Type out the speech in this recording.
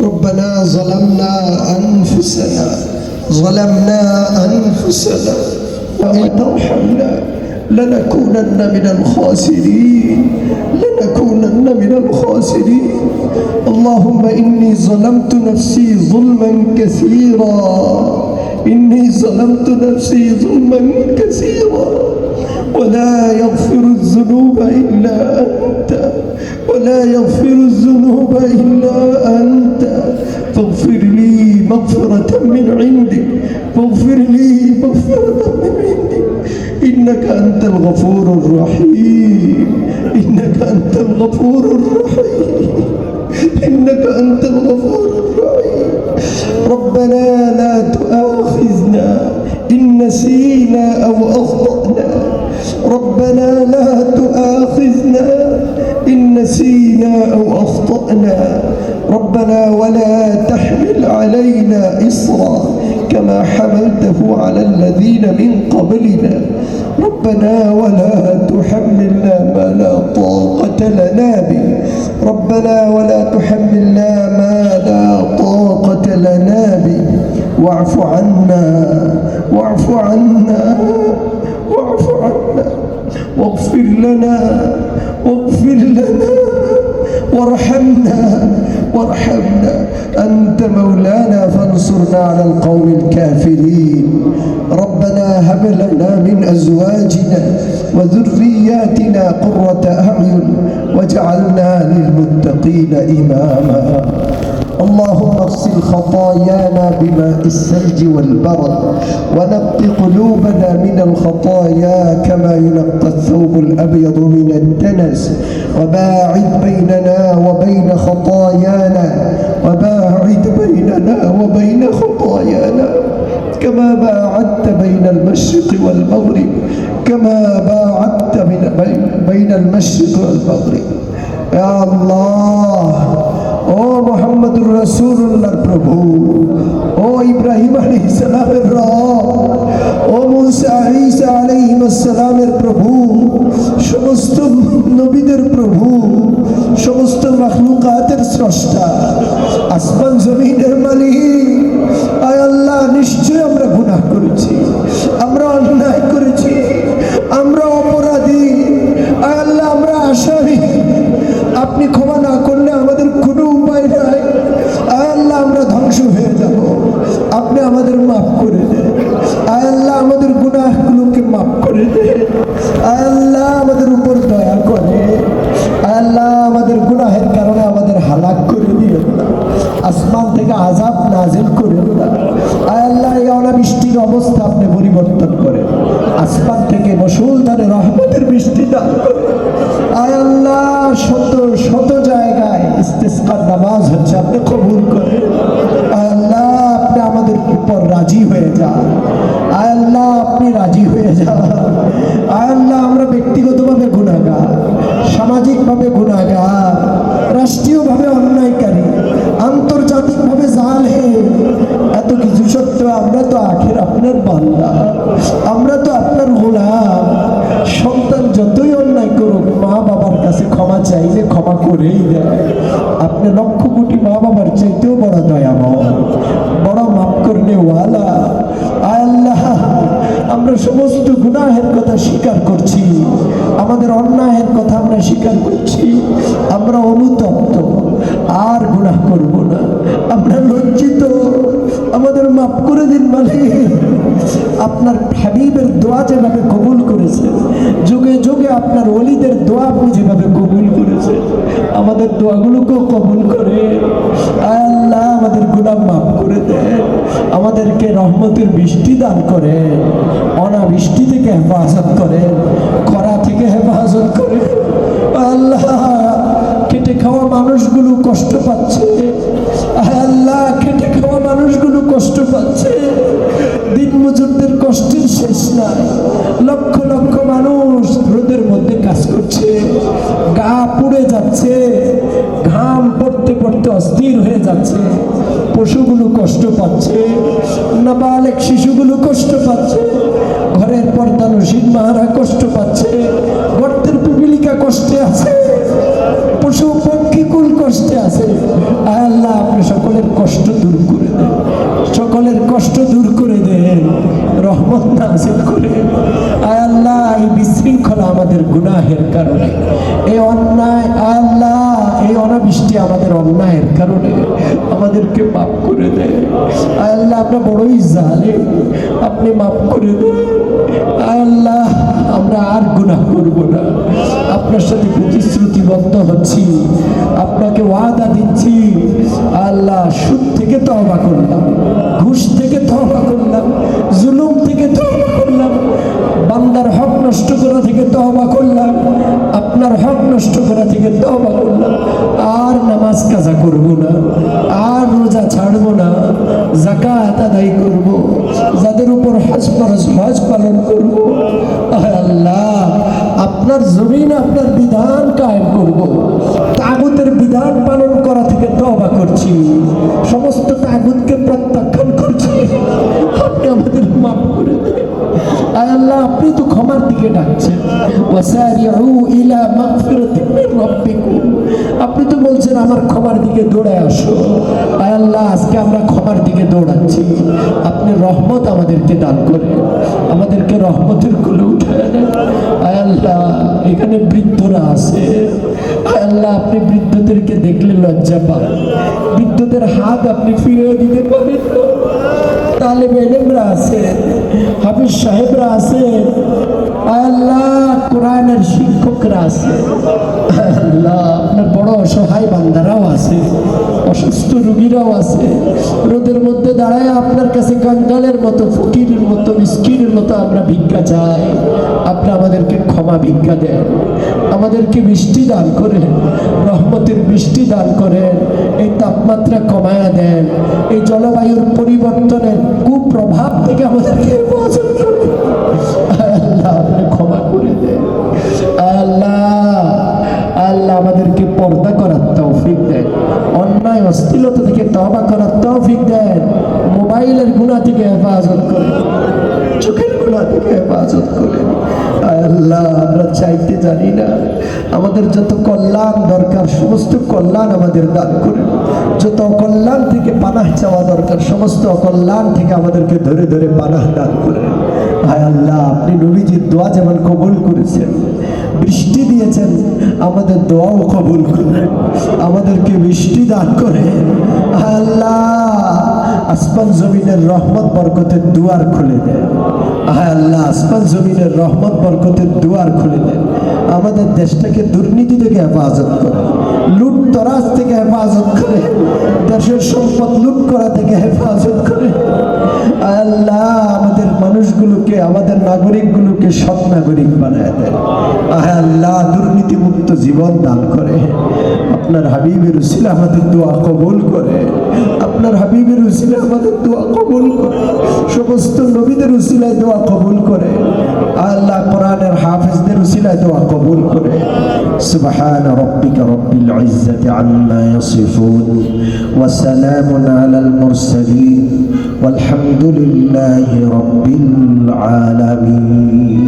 ربنا ظلمنا أنفسنا ظلمنا أنفسنا وإن ترحمنا لنكونن من الخاسرين لنكونن من الخاسرين. اللهم إني ظلمت نفسي ظلما كثيرا إني ظلمت نفسي ظلما كثيرا. ولا يغفر الذنوب إلا أنت. ولا يغفر الذنوب إلا أنت. فاغفر لي مغفرة من عندك. فاغفر لي مغفرة من عندك. إنك أنت الغفور الرحيم. إنك أنت الغفور الرحيم. إنك أنت الغفور الرحيم. ربنا أخطأنا ربنا ولا تحمل علينا إصرا كما حملته على الذين من قبلنا. ربنا ولا تحملنا ما لا طاقة لنا به. ربنا ولا تحملنا ما لا طاقة لنا به. واعف عنا واعف عنا واعف عنا. واغفر لنا واغفر لنا. وارحمنا وارحمنا. أنت مولانا فانصرنا على القوم الكافرين. ربنا هب لنا من أزواجنا وذرياتنا قرة أعين واجعلنا للمتقين إماما. اللهم اغسل خطايانا بماء الثلج والبرد ونق قلوبنا من الخطايا كما ينقى الثوب الأبيض من الدنس وباعد بيننا وبين خطايانا وباعد بيننا وبين خطايانا كما باعدت بين المشرق والمغرب كما باعدت بين المشرق والمغرب. يا الله. ও মোহাম্মদুর রসুল্লাহর প্রভু, ও ইব্রাহিম আলী সালামের রব, ও মুসা ঈসা আলাইহিম সালামের প্রভু, সমস্ত নবীদের প্রভু, সমস্ত মাখলুকাতের স্রষ্টা, আসমান জমিনের মালিক করে দেন আল্লাহ আমাদের উপর দয়া করে, আল্লাহ আমাদের গুনাহের কারণে আমাদের হালাক করে দিও আসমান থেকে আজাব নাজিল করে আল্লাহ এই অনাবৃষ্টির অবস্থা আপনি পরিবর্তন করেন, আসমান থেকে মুসুলধারে রহমতের বৃষ্টি দান আয় আল্লাহ, শত শত জায়গায় ইস্তেস্কার নামাজ হচ্ছে আপনি কবুল আয় আল্লাহ, আপনি আমাদের উপর রাজি হয়ে যান। আল্লাহ, আপনি রাজি হয়ে যান। আল্লাহ, আমরা ব্যক্তিগতভাবে গুণাগার সামাজিকভাবে গুণাগার রাষ্ট্রীয়ভাবে অন্যায়কারী, আন্তর্জাতিকভাবে জালে এত কিছু সত্ত্বেও আমরা তো আখের আপনার বান্দা। আমরা তো আপনার গোলাম। সন্তান যতই অন্যায় করুক মা বাবার কাছে ক্ষমা চাইলে ক্ষমা করেই দেয়। আপনি লক্ষ কোটি মা বাবার চাইতেও বড় দয়াময় বড় মাফ করলে ওয়ালা আয় আল্লাহ আমরা সমস্ত গুনাহের কথা স্বীকার করছি। আমাদের অন্যায়ের কথা আমরা স্বীকার করছি। আমরা অনুতপ্ত। আর গুনাহ করব না। আমরা লজ্জিত। আমাদের মাফ করে দিন মালিক। আপনার হাবিবের দোয়া যেভাবে কবুল করেছে, যুগে যুগে আপনার অলিদের দোয়া আপনি যেভাবে কবুল করেছে, আমাদের দোয়াগুলোকেও কবুল করে। আল্লাহ, আমাদের গুনাহ মাফ করে দেন আমাদেরকে রহমতের বৃষ্টি দান করে, অনাবৃষ্টি থেকে হেফাজত করে খরা থেকে হেফাজত করে। আল্লাহ খেটে খাওয়া মানুষগুলো কষ্ট পাচ্ছে। কষ্ট পাচ্ছে। দিন মজুরদের কষ্টের শেষ নাই। লক্ষ লক্ষ মানুষ রোদের মধ্যে কাজ করছে। গা পুড়ে যাচ্ছে। ঘাম পড়তে পড়তে অস্থির হয়ে যাচ্ছে। পশুগুলো কষ্ট পাচ্ছে। নাবালেক শিশুগুলো কষ্ট পাচ্ছে। ঘরের পর্দা পর্দানসীন মাহারা কষ্ট পাচ্ছে। গর্তের পিপিলিকা কষ্টে আছে। পশু পক্ষীকুল কষ্টে আছে? আল্লাহ, আপনি সকলের কষ্ট দূর করে দেন। সকলের কষ্ট দূর করে দেন। রহমত নাসিল করে আল্লাহ, এই বিশৃঙ্খলা আমাদের গুনাহের কারণে। এই অন্যায় আল্লাহ, এই অনাবৃষ্টি আমাদের অন্যায়ের কারণে আমাদেরকে মাফ করে দেন। আয় আল্লাহ, আমরা বড়ই জালে আপনি মাফ করে দেন। আল্লাহ, আমরা ওয়াদা দিচ্ছি। আল্লাহ সুদ থেকে তওবা করলাম, ঘুষ থেকে তওবা করলাম, জুলুম থেকে তওবা করলাম, বান্দার হক নষ্ট করা থেকে তওবা করলাম, আপনার হক নষ্ট করা থেকে তওবা করলাম। আর নামাজ কাজা করব না, আর রোজা ছাড়ব না জাকাত আদায় করব, যাদের উপর হজ ফরজ, হজ পালন করব। আল্লাহ, আপনার জমিন, আপনার বিধান কায়েম করব, তাগুতের বিধান পালন করা থেকে তওবা করছি সমস্ত তাগুদকে প্রত্যাখ্যান করছি। আপনি আমাদের মাফ করে আয় আল্লাহ, আপনি তো ক্ষমার দিকে ডাকছেন। ইলা আপনি তো বলছেন আমার ক্ষমার দিকে দৌড়ে আসো। আয় আল্লাহ দৌড়াচ্ছি আপনি রহমত আমাদেরকে দান করেন। আমাদেরকে রহমতের কুলে উঠে আল্লাহ, এখানে বৃদ্ধরা আছে। আয় আল্লাহ, আপনি বৃদ্ধদেরকে দেখলে লজ্জা পান। বৃদ্ধদের হাত আপনি ফিরিয়ে দিতে পারেন। তালেব এলেমরা আছে, হাফিজ সাহেবরা আছে আয় আল্লাহ কোরআনের শিক্ষকরা আছে। আল্লাহ, আপনার বড় অসহায় বান্দারাও আছে, অসুস্থ রুগীরাও আছে। রোদের মধ্যে দাঁড়ায় আপনার কাছে কাঙ্গালের মতো, ফকিরের মতো, মিসকিনের মতো আমরা ভিক্ষা চাই। আপনি আমাদেরকে ক্ষমা ভিক্ষা দেন। আমাদেরকে বৃষ্টি দান করেন, রহমতের বৃষ্টি দান করেন, এই তাপমাত্রা কমায়া দেন, এই জলবায়ুর পরিবর্তনের কুপ্রভাব থেকে আমাদেরকে হেফাজত ক্ষমা করে দেন। আল্লাহ আল্লাহ আমাদেরকে পর্দা করার তৌফিক দেন। অন্যায়, অশ্লীলতা থেকে তবা করার তৌফিক দেন। মোবাইলের গুণা থেকে হেফাজত করেন। চোখের গুণা থেকে হেফাজত করেন। চাইতে জানি না। আমাদের যত কল্যাণ দরকার, সমস্ত কল্যাণ আমাদের দান করেন। যত অকল্যাণ থেকে পানাহ চাওয়া দরকার, সমস্ত অকল্যাণ থেকে আমাদেরকে ধরে ধরে পানাহ দান করেন। হায় আল্লাহ, আপনি নবীজির দোয়া যেমন কবুল করেছেন, বৃষ্টি দিয়েছেন, আমাদের দোয়াও কবুল করে আমাদেরকে বৃষ্টি দান করে আল্লাহ আসমান জমিনের রহমত বরকতের দুয়ার খুলে দেয় হ্যাঁ আল্লাহ, আসমান জমিনের রহমত বরকতের দুয়ার খুলে দেয় আমাদের দেশটাকে দুর্নীতি থেকে হেফাজত করে লুট তরাজ থেকে হেফাজত করে, দেশের সম্পদ লুট করা থেকে নাগরিকগুলোকে সৎ নাগরিক বানায় দেন আয় আল্লাহ দুর্নীতিমুক্ত জীবন দান করে আপনার হাবিবের উসিলা আমাদের দোয়া কবুল করে আপনার হাবিবের উসিলা আমাদের দোয়া কবুল করে সমস্ত নবীদের উসিলায় দোয়া কবুল করে আল্লাহ কোরআনের হাফিজদের উসিলায় দোয়া কবুল করে সুবহান রব্বিকা রব্বিল ইজ্জাতি আম্মা ইয়াসিফুন ওয়া সালামুন আলাল মুরসালিন والحمد لله رب العالمين আমিন